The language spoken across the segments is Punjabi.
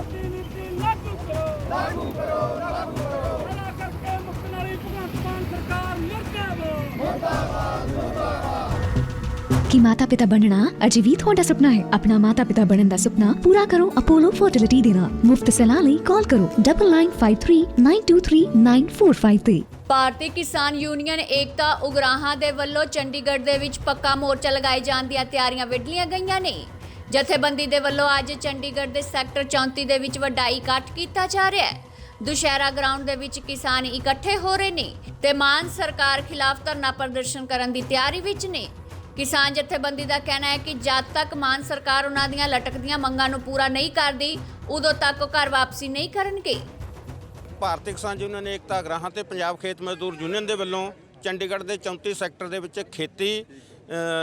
ਖੇਤੀ ਨੀਤੀ ਲਾਗੂ ਕਰੋ ਲਾਗੂ ਕਰੋ ਲਾਗੂ ਕਰੋ ਬਣਾ ਕਰਕੇ ਮੁਕਤ ਨਾਲੀ ਭਗਵੰਤ ਮਾਨ ਸਰਕਾਰ ਮੁਰਦਾਬਾਦ ਕਿ ਮਾਤਾ ਪਿਤਾ ਬਣਨਾ ਅਜੇ ਵੀ ਤੁਹਾਡਾ ਸੁਪਨਾ ਹੈ ਆਪਣਾ ਮਾਤਾ ਪਿਤਾ ਬਣਨ ਦਾ ਸੁਪਨਾ ਪੂਰਾ ਕਰੋ ਅਪੋਲੋ ਫਰਟੀਲਿਟੀ ਦੇ ਨਾਲ ਮੁਫਤ ਸਲਾਹ ਲਈ ਕਾਲ ਕਰੋ 9953923945 ਤੇ ਭਾਰਤੀ ਕਿਸਾਨ ਯੂਨੀਅਨ ਏਕਤਾ ਉਗਰਾਹਾਂ ਦੇ ਵੱਲੋਂ ਚੰਡੀਗੜ੍ਹ ਦੇ ਵਿੱਚ ਪੱਕਾ ਮੋਰਚਾ ਲਗਾਏ ਜਾਣ ਦੀਆਂ ਤਿਆਰੀਆਂ ਵਿੱਢਲੀਆਂ ਗਈਆਂ ਨੇ ਜਥੇਬੰਦੀ ਦੇ ਵੱਲੋਂ ਅੱਜ ਚੰਡੀਗੜ੍ਹ ਦੇ ਸੈਕਟਰ 34 ਦੇ ਵਿੱਚ ਵੱਡਾ ਇਕੱਠ ਕੀਤਾ ਜਾ ਰਿਹਾ ਹੈ। ਦੁਸ਼ਹਿਰਾ ਗਰਾਊਂਡ ਦੇ ਵਿੱਚ ਕਿਸਾਨ ਇਕੱਠੇ ਹੋ ਰਹੇ ਨੇ ਤੇ ਮਾਨ ਸਰਕਾਰ ਖਿਲਾਫ ਧਰਨਾ ਪ੍ਰਦਰਸ਼ਨ ਕਰਨ ਦੀ ਤਿਆਰੀ ਵਿੱਚ ਨੇ। ਕਿਸਾਨ ਜਥੇਬੰਦੀ ਦਾ ਕਹਿਣਾ ਹੈ ਕਿ ਜਦ ਤੱਕ ਮਾਨ ਸਰਕਾਰ ਉਹਨਾਂ ਦੀਆਂ ਲਟਕਦੀਆਂ ਮੰਗਾਂ ਨੂੰ ਪੂਰਾ ਨਹੀਂ ਕਰਦੀ, ਉਦੋਂ ਤੱਕ ਉਹ ਘਰ ਵਾਪਸੀ ਨਹੀਂ ਕਰਨਗੇ। ਭਾਰਤੀ ਕਿਸਾਨ ਯੂਨੀਅਨ ਏਕਤਾ ਗ੍ਰਾਹਾਂ ਤੇ ਪੰਜਾਬ ਖੇਤ ਮਜ਼ਦੂਰ ਯੂਨੀਅਨ ਦੇ ਵੱਲੋਂ ਚੰਡੀਗੜ੍ਹ ਦੇ 34 ਸੈਕਟਰ ਦੇ ਵਿੱਚ ਖੇਤੀ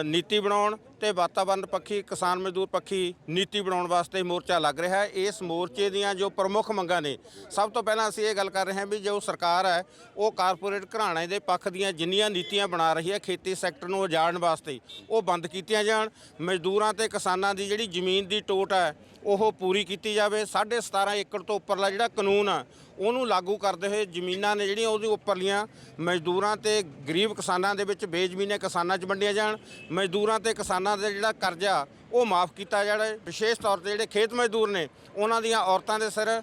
ਨੀਤੀ ਬਣਾਉਣ ਤੇ ਵਾਤਾਵਰਣ ਪੱਖੀ, ਕਿਸਾਨ ਮਜ਼ਦੂਰ ਪੱਖੀ ਨੀਤੀ ਬਣਾਉਣ ਵਾਸਤੇ ਮੋਰਚਾ ਲੱਗ ਰਿਹਾ ਹੈ। ਇਸ ਮੋਰਚੇ ਦੀਆਂ ਜੋ ਪ੍ਰਮੁੱਖ ਮੰਗਾਂ ਨੇ, ਸਭ ਤੋਂ ਪਹਿਲਾਂ ਅਸੀਂ ਇਹ ਗੱਲ ਕਰ ਰਹੇ ਹਾਂ ਵੀ ਜੋ ਸਰਕਾਰ ਹੈ, ਉਹ ਕਾਰਪੋਰੇਟ ਘਰਾਣੇ ਦੇ ਪੱਖ ਦੀਆਂ ਜਿੰਨੀਆਂ ਨੀਤੀਆਂ ਬਣਾ ਰਹੀ ਹੈ ਖੇਤੀ ਸੈਕਟਰ ਨੂੰ ਉਜਾੜਨ ਵਾਸਤੇ, ਉਹ ਬੰਦ ਕੀਤੀਆਂ ਜਾਣ। ਮਜ਼ਦੂਰਾਂ ਤੇ ਕਿਸਾਨਾਂ ਦੀ ਜਿਹੜੀ ਜ਼ਮੀਨ ਦੀ ਟੋਟ ਹੈ, ਉਹ ਪੂਰੀ ਕੀਤੀ ਜਾਵੇ। 17.5 ਏਕੜ ਤੋਂ ਉੱਪਰਲਾ ਜਿਹੜਾ ਕਾਨੂੰਨ ਆ, ਉਹਨੂੰ ਲਾਗੂ ਕਰਦੇ ਹੋਏ ਜ਼ਮੀਨਾਂ ਨੇ ਜਿਹੜੀਆਂ ਉਹਦੇ ਉੱਪਰਲੀਆਂ ਮਜ਼ਦੂਰਾਂ ਤੇ ਗਰੀਬ ਕਿਸਾਨਾਂ ਦੇ ਵਿੱਚ ਬੇਜ਼ਮੀਨੇ ਕਿਸਾਨਾਂ 'ਚ ਵੰਡੀਆਂ ਜਾਣ। ਮਜ਼ਦੂਰਾਂ ਤੇ ਕਿਸਾਨਾਂ ਦਾ ਜਿਹੜਾ ਕਰਜ਼ਾ ਉਹ ਮਾਫ ਕੀਤਾ ਜਾਵੇ। ਵਿਸ਼ੇਸ਼ ਤੌਰ ਤੇ ਜਿਹੜੇ ਖੇਤ ਮਜ਼ਦੂਰ ਨੇ ਉਹਨਾਂ ਦੀਆਂ ਔਰਤਾਂ ਦੇ ਸਿਰ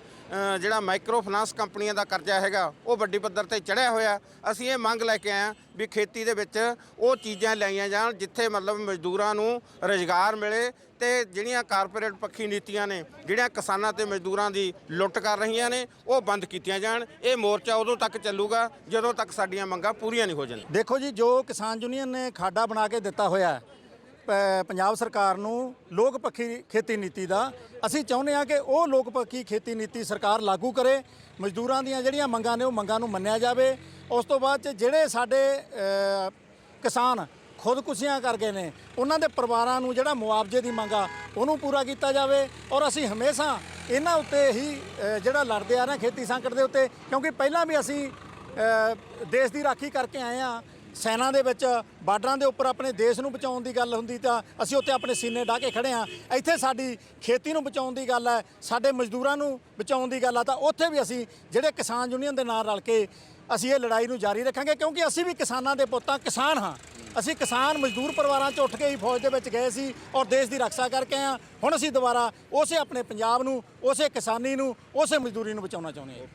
ਜਿਹੜਾ ਮਾਈਕਰੋ ਫਾਈਨਾਂਸ ਕੰਪਨੀਆਂ ਦਾ ਕਰਜ਼ਾ ਹੈਗਾ ਉਹ ਵੱਡੀ ਪੱਧਰ ਤੇ ਚੜਿਆ ਹੋਇਆ। ਅਸੀਂ ਇਹ ਮੰਗ ਲੈ ਕੇ ਆਏ ਹਾਂ ਵੀ ਖੇਤੀ ਦੇ ਵਿੱਚ ਉਹ ਚੀਜ਼ਾਂ ਲਾਈਆਂ ਜਾਣ ਜਿੱਥੇ ਮਤਲਬ ਮਜ਼ਦੂਰਾਂ ਨੂੰ ਰੁਜ਼ਗਾਰ ਮਿਲੇ ਤੇ ਜਿਹੜੀਆਂ ਕਾਰਪੋਰੇਟ ਪੱਖੀ ਨੀਤੀਆਂ ਨੇ ਜਿਹੜੀਆਂ ਕਿਸਾਨਾਂ ਤੇ ਮਜ਼ਦੂਰਾਂ ਦੀ ਲੁੱਟ ਕਰ ਰਹੀਆਂ ਨੇ ਉਹ ਬੰਦ ਕੀਤੀਆਂ ਜਾਣ। ਇਹ ਮੋਰਚਾ ਉਦੋਂ ਤੱਕ ਚੱਲੂਗਾ ਜਦੋਂ ਤੱਕ ਸਾਡੀਆਂ ਮੰਗਾਂ ਪੂਰੀਆਂ ਨਹੀਂ ਹੋ ਜਾਣ। ਦੇਖੋ ਜੀ ਜੋ ਕਿਸਾਨ ਯੂਨੀਅਨ ਨੇ ਖਾਡਾ ਬਣਾ ਕੇ ਦਿੱਤਾ ਹੋਇਆ ਹੈ, ਪੰਜਾਬ ਸਰਕਾਰ ਨੂੰ ਲੋਕ ਪੱਖੀ ਖੇਤੀ ਨੀਤੀ ਦਾ, ਅਸੀਂ ਚਾਹੁੰਦੇ ਹਾਂ ਕਿ ਉਹ ਲੋਕ ਪੱਖੀ ਖੇਤੀ ਨੀਤੀ ਸਰਕਾਰ ਲਾਗੂ ਕਰੇ, ਮਜ਼ਦੂਰਾਂ ਦੀਆਂ ਜਿਹੜੀਆਂ ਮੰਗਾਂ ਨੇ ਉਹ ਮੰਗਾਂ ਨੂੰ ਮੰਨਿਆ ਜਾਵੇ। ਉਸ ਤੋਂ ਬਾਅਦ ਚ ਜਿਹੜੇ ਸਾਡੇ ਕਿਸਾਨ ਖੁਦਕੁਸ਼ੀਆਂ ਕਰ ਗਏ ਨੇ, ਉਹਨਾਂ ਦੇ ਪਰਿਵਾਰਾਂ ਨੂੰ ਜਿਹੜਾ ਮੁਆਵਜ਼ੇ ਦੀ ਮੰਗ ਆ, ਉਹਨੂੰ ਪੂਰਾ ਕੀਤਾ ਜਾਵੇ ਔਰ ਅਸੀਂ ਹਮੇਸ਼ਾ ਇਹਨਾਂ ਉੱਤੇ ਹੀ ਜਿਹੜਾ ਲੜਦੇ ਆ ਰਹੇ ਹਾਂ ਖੇਤੀ ਸੰਕਟ ਦੇ ਉੱਤੇ, ਕਿਉਂਕਿ ਪਹਿਲਾਂ ਵੀ ਅਸੀਂ ਦੇਸ਼ ਦੀ ਰਾਖੀ ਕਰਕੇ ਆਏ ਆ ਸੈਨਾ ਦੇ ਵਿੱਚ ਬਾਰਡਰਾਂ ਦੇ ਉੱਪਰ ਆਪਣੇ ਦੇਸ਼ ਨੂੰ ਬਚਾਉਣ ਦੀ ਗੱਲ ਹੁੰਦੀ ਤਾਂ ਅਸੀਂ ਉੱਥੇ ਆਪਣੇ ਸੀਨੇ ਢਾ ਕੇ ਖੜੇ ਆ ਇੱਥੇ ਸਾਡੀ ਖੇਤੀ ਨੂੰ ਬਚਾਉਣ ਦੀ ਗੱਲ ਹੈ, ਸਾਡੇ ਮਜ਼ਦੂਰਾਂ ਨੂੰ ਬਚਾਉਣ ਦੀ ਗੱਲ ਆ, ਤਾਂ ਉੱਥੇ ਵੀ ਅਸੀਂ ਜਿਹੜੇ ਕਿਸਾਨ ਯੂਨੀਅਨ ਦੇ ਨਾਲ ਰਲ ਕੇ ਅਸੀਂ ਇਹ ਲੜਾਈ ਨੂੰ ਜਾਰੀ ਰੱਖਾਂਗੇ, ਕਿਉਂਕਿ ਅਸੀਂ ਵੀ ਕਿਸਾਨਾਂ ਦੇ ਪੁੱਤਾਂ ਕਿਸਾਨ ਹਾਂ। ਅਸੀਂ ਕਿਸਾਨ ਮਜ਼ਦੂਰ ਪਰਿਵਾਰਾਂ 'ਚ ਉੱਠ ਕੇ ਹੀ ਫੌਜ ਦੇ ਵਿੱਚ ਗਏ ਸੀ ਔਰ ਦੇਸ਼ ਦੀ ਰੱਖਿਆ ਕਰਕੇ ਆ ਹੁਣ ਅਸੀਂ ਦੁਬਾਰਾ ਉਸੇ ਆਪਣੇ ਪੰਜਾਬ ਨੂੰ, ਉਸੇ ਕਿਸਾਨੀ ਨੂੰ, ਉਸੇ ਮਜ਼ਦੂਰੀ ਨੂੰ ਬਚਾਉਣਾ ਚਾਹੁੰਦੇ ਹਾਂ।